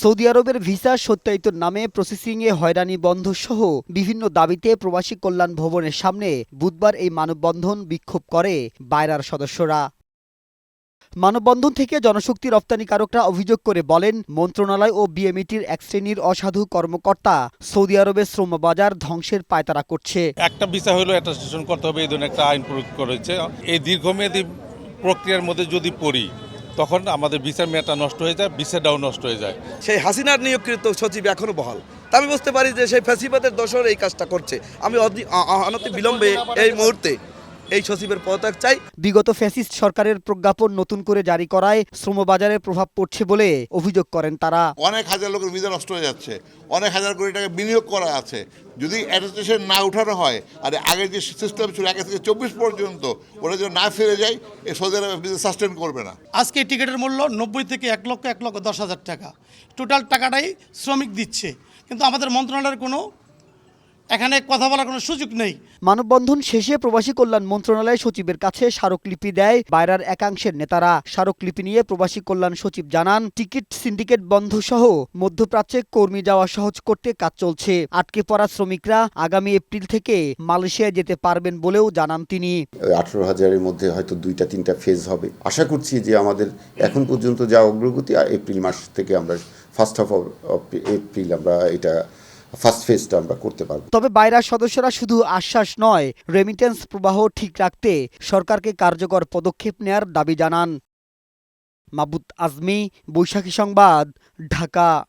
Saudi আরবের visa সত্যায়িতর নামে প্রসেসিংয়ে হয়রানি বন্ধ সহ বিভিন্ন দাবিতে প্রবাসী কল্যাণ ভবনের সামনে বুধবার এই মানববন্ধন বিক্ষোভ করে বায়রার সদস্যরা। মানববন্ধন থেকে জনশক্তি রপ্তানিকারকরা অভিযোগ করে বলেন, মন্ত্রণালয় ও বিএমইটির এক শ্রেণির অসাধু কর্মকর্তা সৌদি আরবের শ্রমবাজার ধ্বংসের পায়তারা করছে। একটা ভিসা হলেও অ্যাটাস্টেশন করতে হবে, এই ধরনের একটা আইন প্রয়োগ করেছে এই দীর্ঘমেয়াদী প্রক্রিয়ার মধ্যে যদি পড়ি তখন আমাদের বিচার মেয়াদটা নষ্ট হয়ে যায় বিচারটাও নষ্ট হয়ে যায়। সেই হাসিনার নিয়োগকৃত সচিব এখনও বহাল। আমি বুঝতে পারি যে সেই ফ্যাসিবাদের দোষর এই কাজটা করছে। আমি অনতি বিলম্বে এই মুহূর্তে এই সচিবের পদত্যাগ চাই। বিগত ফ্যাসিস্ট সরকারের প্রজ্ঞাপন নতুন করে জারি করায় শ্রমবাজারে প্রভাব পড়ছে বলে অভিযোগ করেন তারা। অনেক হাজার লোকের ভিসা নষ্ট হয়ে যাচ্ছে। অনেক হাজার কোটি টাকা বিনিয়োগ করা আছে। যদি অ্যাটাস্টেশন না উঠানো হয় আর আগের যে সিস্টেম ছিল একে থেকে চব্বিশ পর্যন্ত ওরা যদি না ফিরে যায় এ সৌদি আরব সাস্টেন করবে না। আজকে এই টিকিটের মূল্য নব্বই থেকে এক লক্ষ এক লক্ষ দশ হাজার টাকা। টোটাল টাকাটাই শ্রমিক দিচ্ছে। কিন্তু আমাদের মন্ত্রণালয়ের কোনো এখানে কথা বলার কোনো সুযোগ নেই। মানববন্ধন শেষে প্রবাসী কল্যাণ মন্ত্রণালয় সচিবের কাছে স্মারকলিপি দেয় বাইরার একাংশের নেতারা। স্মারকলিপি নিয়ে প্রবাসী কল্যাণ সচিব জানান টিকিট সিন্ডিকেট বন্ধ সহ মধ্যপ্রাচ্যে কর্মী যাওয়া সহজ করতে কাজ চলছে। আটকে পড়া শ্রমিকরা আগামী এপ্রিল থেকে মালয়েশিয়ায় যেতে পারবেন বলেও জানান তিনি। আঠারো হাজারের মধ্যে হয়তো দুইটা তিনটা ফেজ হবে। আশা করছি যে আমাদের এখন পর্যন্ত যা অগ্রগতি এপ্রিল মাস থেকে আমরা ফার্স্ট হাফ অফ এপ্রিল আমরা এটা ফার্স্ট ফেজটা আমরা করতে পারব। তবে বাইরের সদস্যরা শুধু আশ্বাস নয় রেমিটেন্স প্রবাহ ঠিক রাখতে সরকারকে কার্যকর পদক্ষেপ নেয়ার দাবি জানান। মাবুত আজমি, বৈশাখী সংবাদ, ঢাকা।